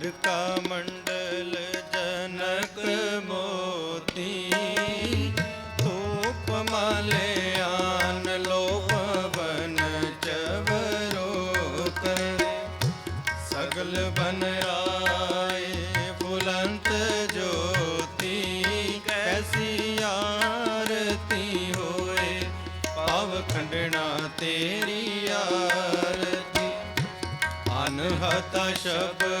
ਕਾ ਮੰਡਲ ਜਨਕ ਮੋਤੀ, ਧੂਪ ਮਾਲੇ ਆਨ ਲੋਭ ਬਨ ਚਵਰੋ ਕਰ ਸਗਲ ਬਨ ਬੁਲੰਤ ਜੋਤੀ, ਕੈਸੀ ਆਰਤੀ ਹੋਏ ਪਾਵ ਖੰਡਣਾ ਤੇਰੀ ਆਰਤੀ। ਸ਼ਬਦ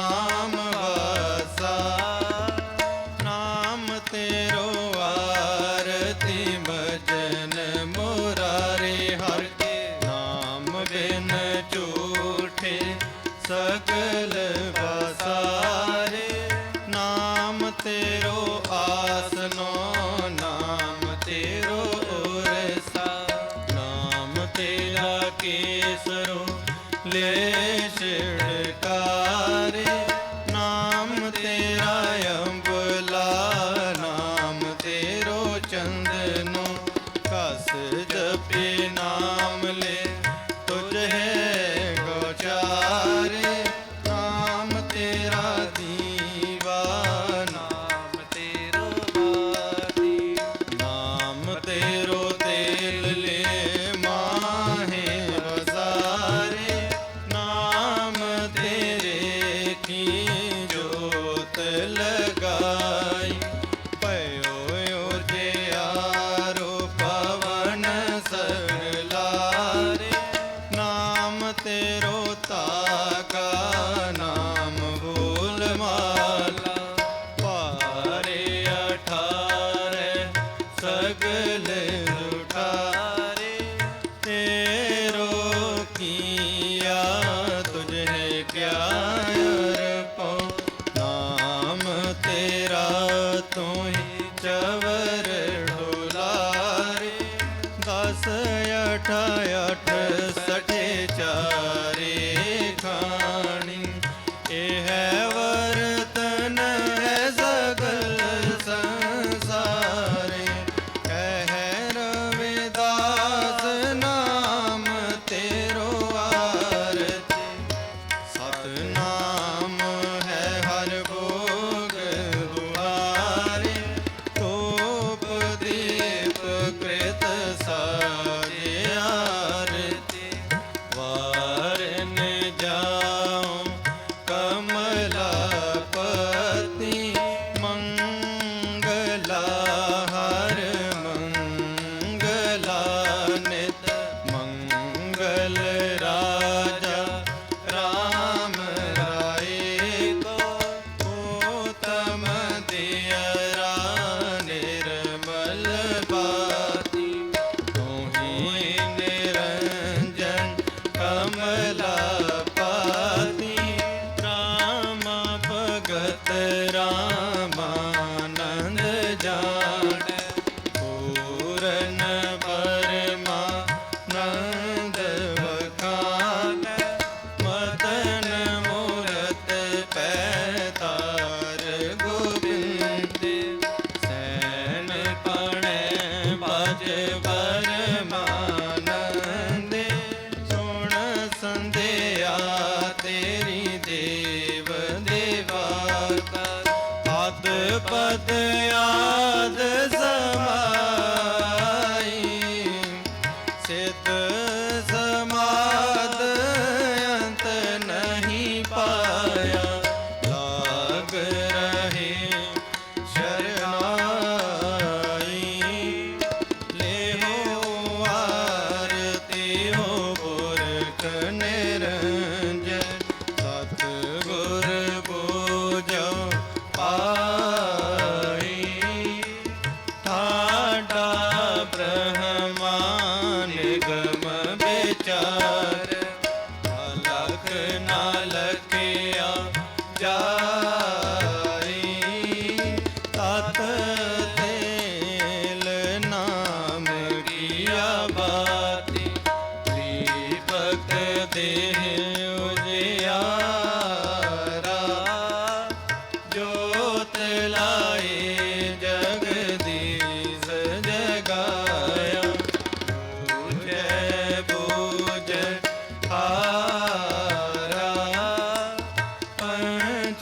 ना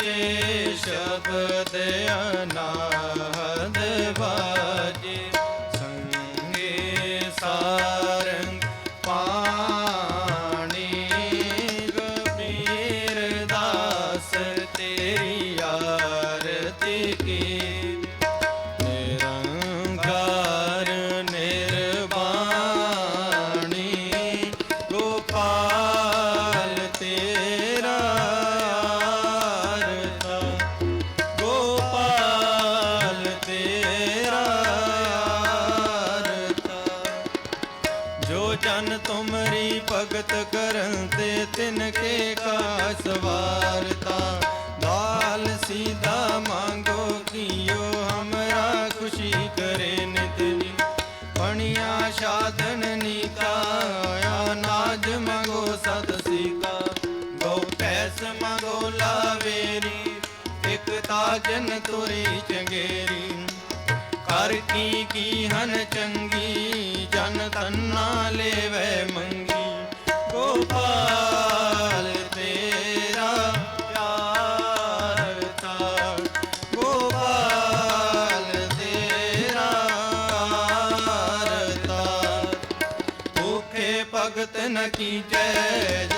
ਜੇ ਸ਼ਬਦ ਬਾਜ ਕਾਰਨ ਤੁਰੀ ਚੰਗੇਰੀ। ਕਰ ਕੀ ਕੀ ਹਨ ਚੰਗੀ, ਜਨ ਤੰਨਾ ਵੈ ਮੰਗੀ। ਗੋਪਾਲ ਤੇਰਾ ਪਿਆਰ ਤਾ ਗੋਪਾਲ ਤੇਰਾ ਪਿਆਰ ਤਾ ਭੁਖੇ ਭਗਤ ਨ ਕੀਜੈ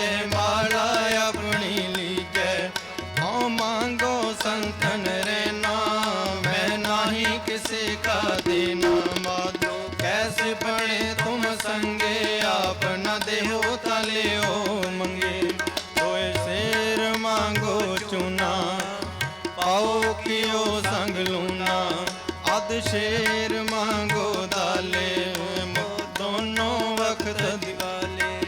ਸ਼ੇਰ ਮੰਗੋ ਦਾਲੇ ਦੋਨੋਂ ਵਖਤ ਦਿਵਾਲੇ।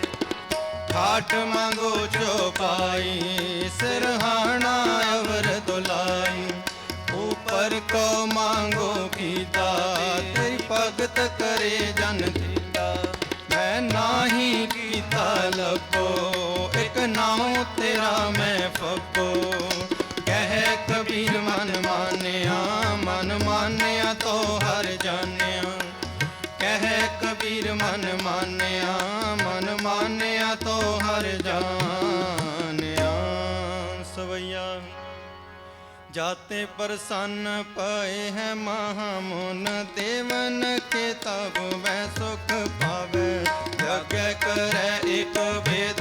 ਖਾਟ ਮੰਗੋ ਚੋਪਾਈ, ਸਿਰਹਾਣਾ ਅਵਰ ਦੁਲਾਈ। ਉਪਰ ਕੋ ਮੰਗੋ ਕੀਤਾ ਤੇ ਭਗਤ ਕਰੇ ਜਨ ਕੀਤਾ ਮੈਂ ਨਾਹੀ ਕੀਤਾ ਲੱਭੋ, ਇੱਕ ਨਾਮ ਤੇਰਾ ਮੈਂ ਫੱਬੋ ਕਬੀਰ ਮਨ ਮਾਨਿਆ ਮਨ ਮਾਨਿਆ ਤੋ ਹਰ ਜਾਣਿਆ। ਕਹਿ ਕਬੀਰ ਮਨ ਮਾਨਿਆ ਮਨ ਮਾਨਿਆ ਤੋ ਹਰ ਜਾਣਿਆ। ਸਵਈਆ, ਜਾਤੇ ਪ੍ਰਸੰਨ ਪਏ ਹੈ ਮਹਾ ਮੋਨ ਦੇਵਨ ਕੇ ਤਬ ਮੈਂ ਸੁਖ ਪਾਵੇ। ਜਗ ਕਰੈ ਇਕ ਵੇਦ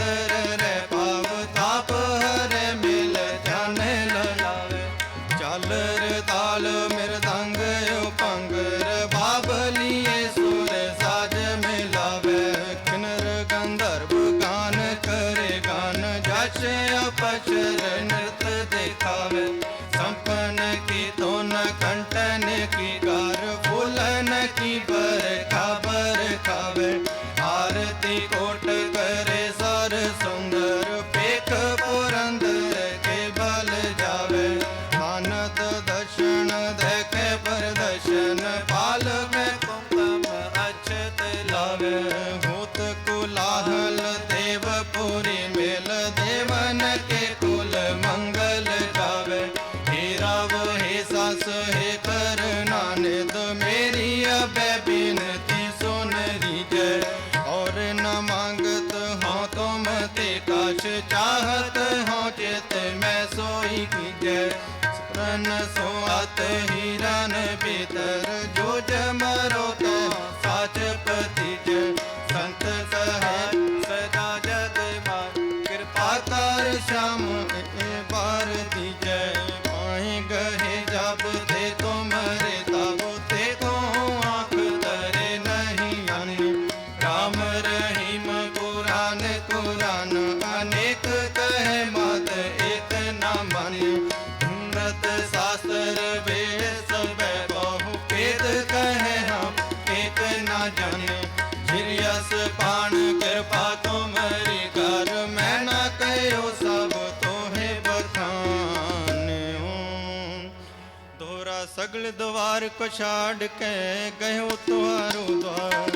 ਮੰਗਤ ਹੋ ਤੁਮ ਤੇ ਕਛ ਚਾਹਤ ਹੋ ਚਿਤ ਮੈਂ ਸੋਈ ਕੀਜੈ ਸਤਨ ਸੋਅਤ ਹੀਰਨ ਬਿਤਰ ਜੋ ਜਮਰੋ ਤੋ ਸਾਚ ਪਤਿਜ ਸੰਤ ਸਹਿ ਸਦਾ ਜਗ ਮਾਇ ਕਿਰਪਾ ਕਰ ਸ਼ਾਮ ਸਗਲ ਦਵਾਰ ਕੋ ਛਾੜ ਕੇ ਗਇਓ ਤੁਹਾਰੋ ਦਵਾਰ।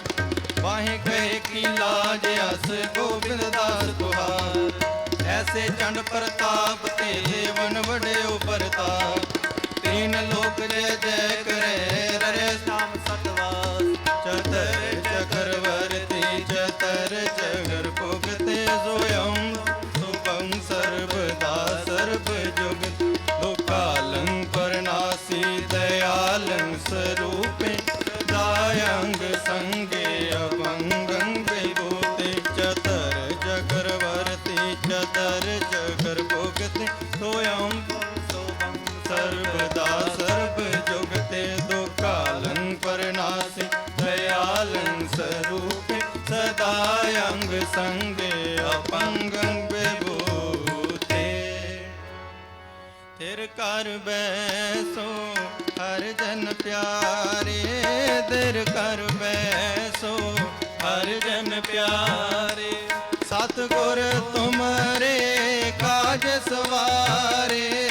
ਵਾਹੇ ਗਏ ਕੀ ਲਾਜ ਅਸ ਗੋਬਿੰਦ ਦਾਸ ਤੁਹਾਰ ਐਸੇ ਚੰਡ ਪ੍ਰਤਾਪ ਤੇ ਵਨ ਵਡਿਓ ਪ੍ਰਤਾਪ ਤੀਨ ਲੋਕ ਜੈ ਜੈ ਕਰੇ, ਰਰੇ ਨਾਮ ਸਤਵਾਸ ਚਤਰ ਚਕਰਵਰਤੀ ਚਤਰ ਚਗਰ ਤੇਰ ਘਰ ਬੈਸੋ, ਹਰ ਜਨ ਪਿਆਰੇ ਤੇਰ ਕਰ ਬੈਸੋ, ਹਰ ਜਨ ਪਿਆਰੇ। ਸਤਿਗੁਰ ਤੁਮਰੇ ਕਾਜ ਸਵਾਰੇ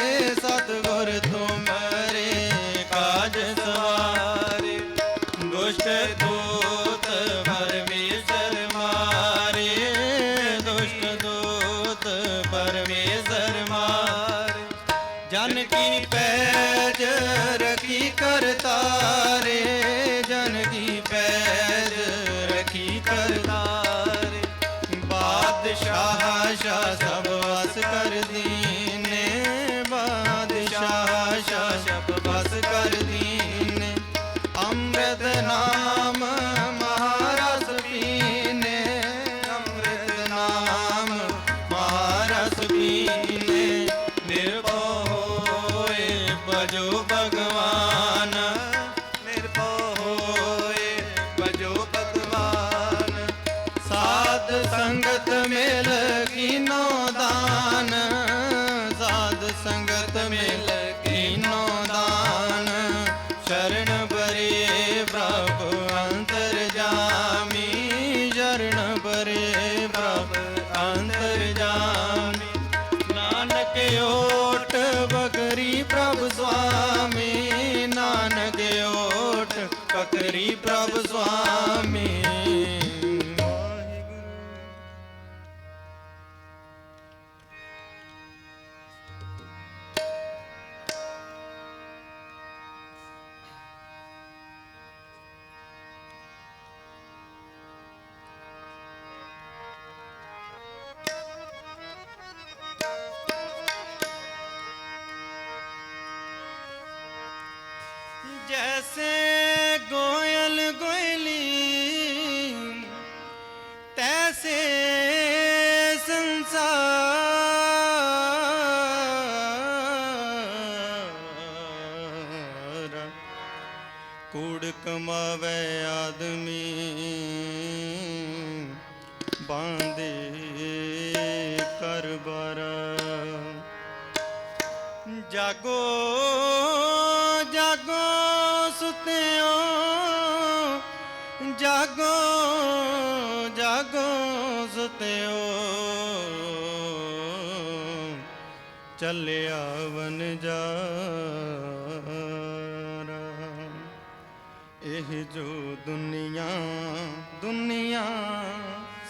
ਚੱਲਿਆ ਵਨ ਜਾਰਾ। ਇਹ ਜੋ ਦੁਨੀਆ ਦੁਨੀਆ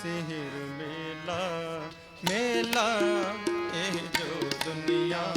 ਸਿਹਰ ਮੇਲਾ ਮੇਲਾ। ਇਹ ਜੋ ਦੁਨੀਆ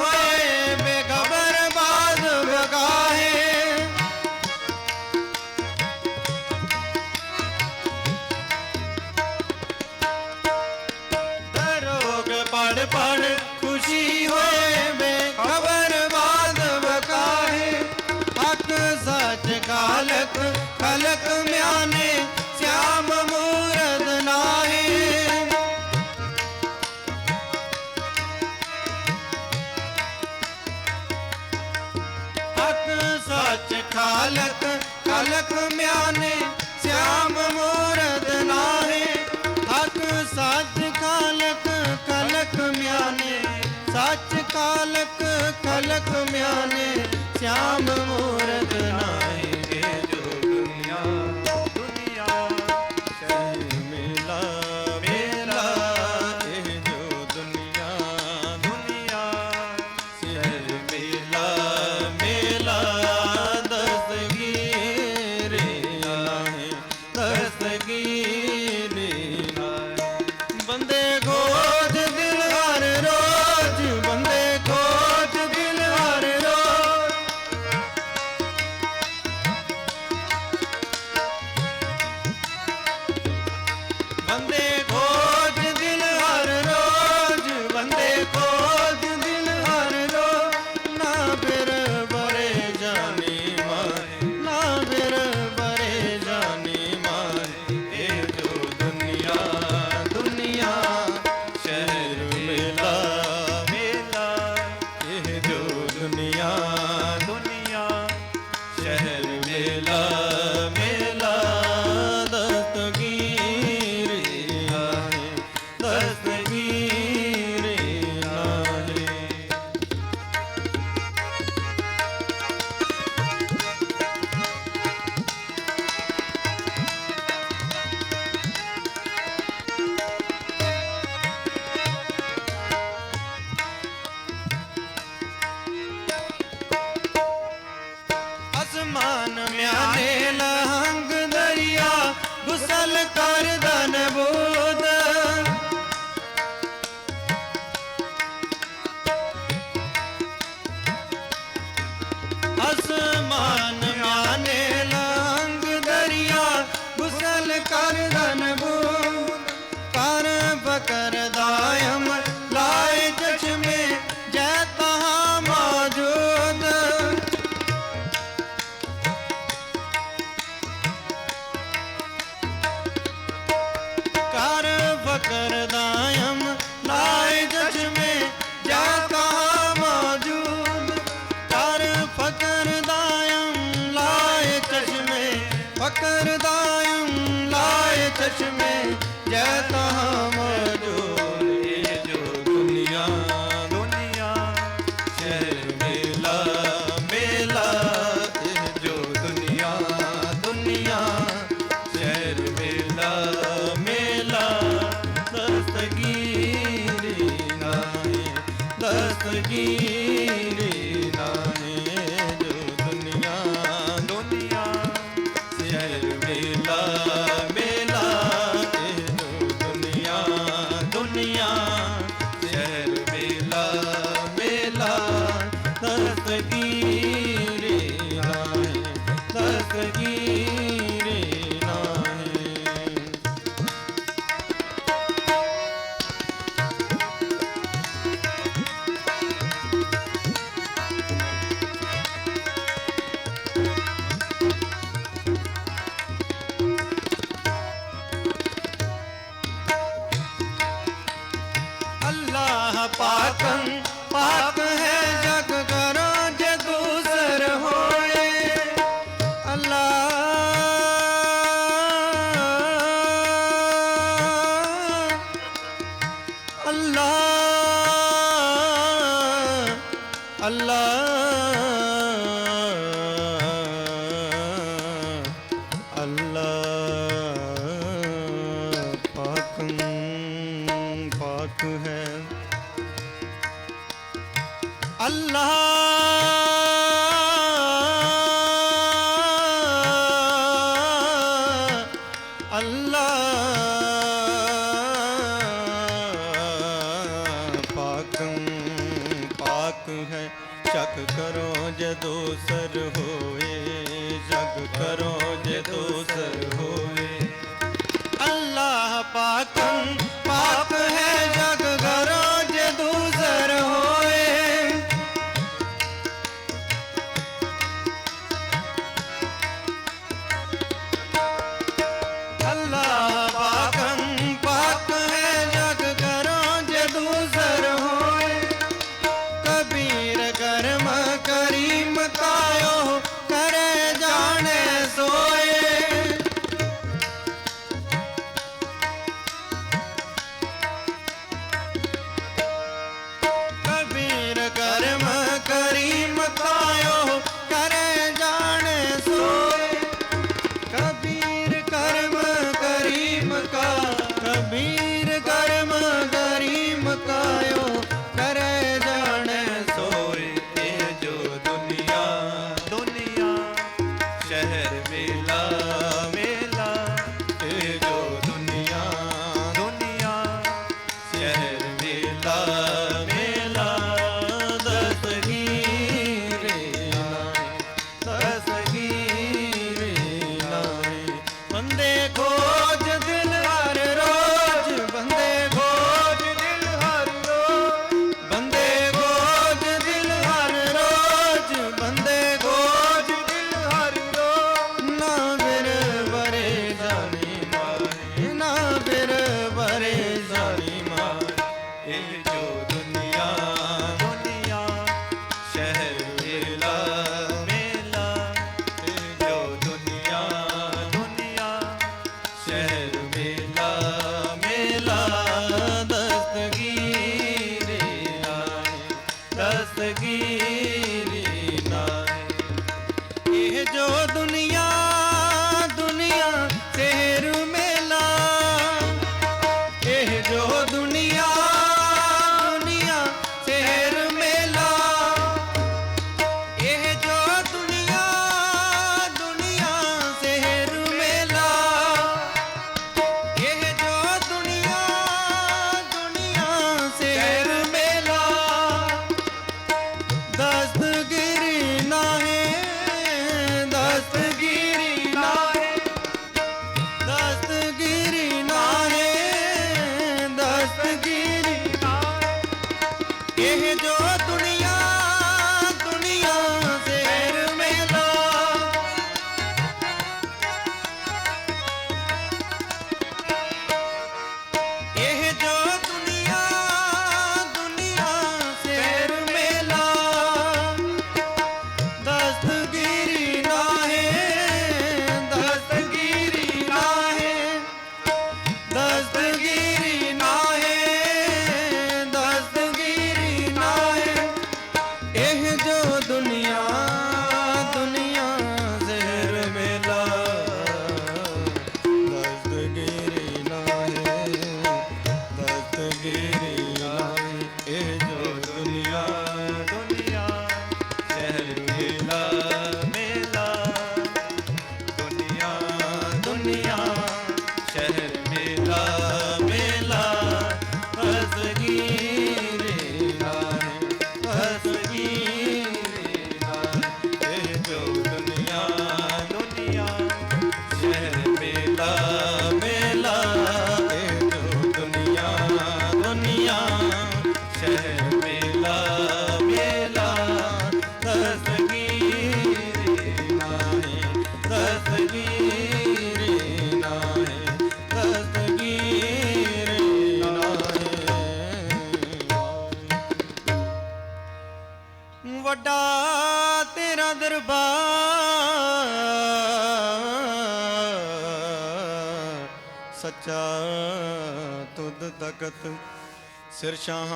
হয়ে ਸੱਚ ਖਾਲਕ ਖਲਕ ਮਿਆਨੇ ਸਿਆਮ ਮੂਰਤ அல்லாஹ். Allah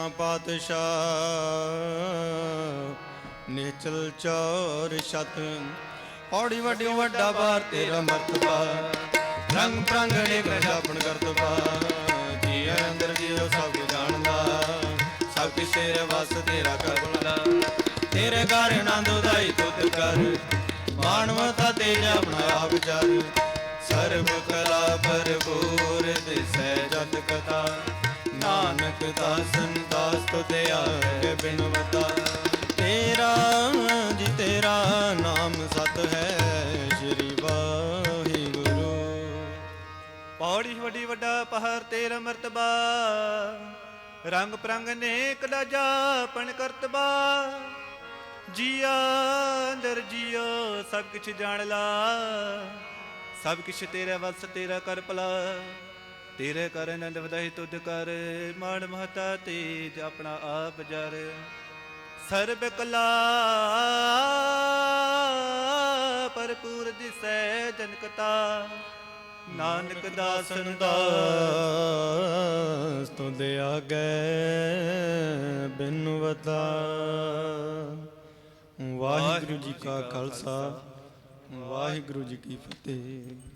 ਸਿਰ ਪਾਤਸ਼ਾਹ ਨੇਚਲ ਚੌਰ ਛਤ। ਔੜੀ ਵੱਡੀ ਵੱਡਾ ਬਾਰ ਤੇਰਾ ਮਰਤਬਾ ਰੰਗ ਪ੍ਰੰਗਣੇ ਪ੍ਰਜਾਪਨ ਕਰਤਬਾ ਜੀ ਅੰਦਰ ਜੀਓ ਸਭ ਜਾਣਦਾ। ਸਭ ਕਿਛ ਤੇਰੇ ਵਸ ਤੇਰਾ ਕਰਬਲਾ ਤੇਰੇ ਘਰ ਆਨੰਦ ਉਦਾਈ ਤੁਧ ਕਰ। ਮਾਨਵਤਾ ਤੇਜ ਆਪਣਾ ਆਪ ਚਰ। ਸਰਬ ਕਲਾ ਭਰਪੂਰ ਦਿਸੈ ਜਤ ਕਥਾ। ਨਾਨਕ ਦਾਸਨ ਤੁਧ ਆਗੇ ਬਿਨਵਤਾ ਤੇਰਾ ਜੀ, ਤੇਰਾ ਨਾਮ ਸਤ ਹੈ ਸ਼੍ਰੀ ਵਾਹਿਗੁਰੂ। ਪੌੜੀ ਵੱਡੀ, ਵੱਡਾ ਪਹਾੜ ਤੇਰਾ ਮਰਤਬਾ। ਰੰਗ ਪ੍ਰੰਗ ਨੇਕ ਦਾ ਜਾਪਣ ਕਰਤਬਾ। ਜੀਆ ਅੰਦਰ ਜੀਓ, ਸਭ ਕੁਛ ਜਾਣ ਲਾ। ਸਭ ਕੁਛ ਤੇਰਾ ਵਸ ਤੇਰਾ ਕਰ ਭਲਾ। ਤੇਰੇ ਕਰ ਆਨੰਦ ਵਧਾਈ ਤੁਧ ਕਰ ਮਾਣ ਮਹਤਾ ਤੇਜ ਆਪਣਾ ਆਪ ਜਰ। ਸਰਬ ਕਲਾ ਭਰਪੂਰ ਦਿਸੈ ਜਨਕਤਾ, ਨਾਨਕ ਦਾਸਨ ਦਾ ਦਾਸ ਤੁਧ ਆਗੇ ਬਿਨਵਤਾ। ਵਾਹਿਗੁਰੂ ਜੀ ਕਾ ਖਾਲਸਾ, ਵਾਹਿਗੁਰੂ ਜੀ ਕੀ ਫਤਿਹ।